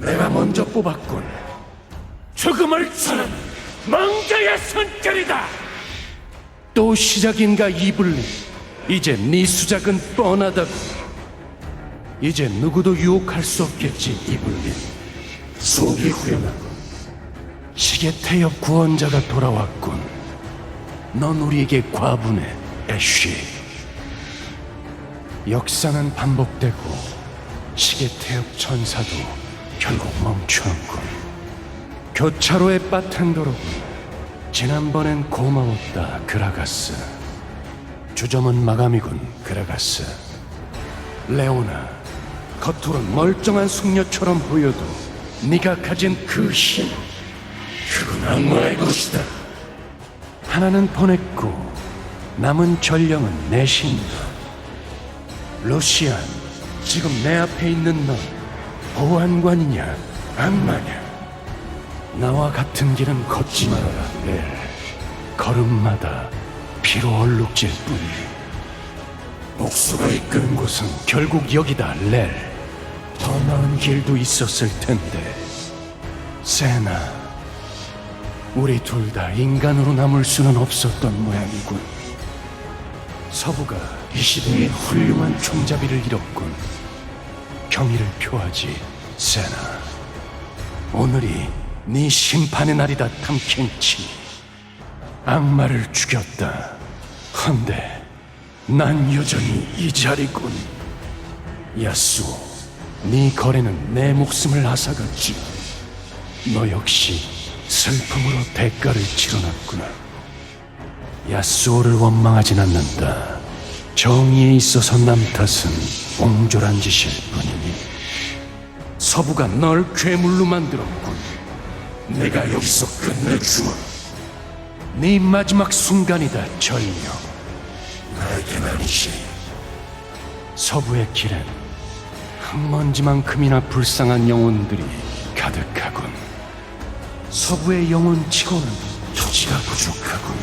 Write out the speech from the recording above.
내가 먼저 뽑았군. 죽음을 치는 망자의 손길이다. 또 시작인가 이블린. 이제 네 수작은 뻔하다고. 이제 누구도 유혹할 수 없겠지 이블린. 속이 후련하고 시계 태엽 구원자가 돌아왔군. 넌 우리에게 과분해, 애쉬. 역사는 반복되고 시계 태엽 천사도 결국 멈추었군. 교차로의 바텐더로군. 지난번엔 고마웠다, 그라가스. 주점은 마감이군, 그라가스. 레오나, 겉으론 멀쩡한 숙녀처럼 보여도 네가 가진 그 힘, 그건 악마의 것이다. 하나는 보냈고 남은 전령은 내 신다. 루시안, 지금 내 앞에 있는 너 보안관이냐, 악마냐? 나와 같은 길은 걷지 말아라, 렐. 걸음마다 피로 얼룩질 뿐. 복수가 이끄는 곳은 결국 여기다, 렐. 더 나은 길도 있었을 텐데. 세나, 우리 둘 다 인간으로 남을 수는 없었던 모양이군. 서부가 이 시대의 훌륭한 총잡이를 잃었군. 경의를 표하지, 세나. 오늘이 네 심판의 날이다, 탐켄치. 악마를 죽였다. 헌데 난 여전히 이 자리군. 야수오, 네 거래는 내 목숨을 앗아갔지. 너 역시 슬픔으로 대가를 치러놨구나. 야스오를 원망하진 않는다. 정의에 있어서 남 탓은 옹졸한 짓일 뿐이니. 서부가 널 괴물로 만들었군. 내가 여기서 끝내주마. 네 마지막 순간이다, 전령. 나에겐 아니지. 서부의 길엔 흙먼지만큼이나 불쌍한 영혼들이 가득하군. 서부의 영혼치고는 토지가 부족하군.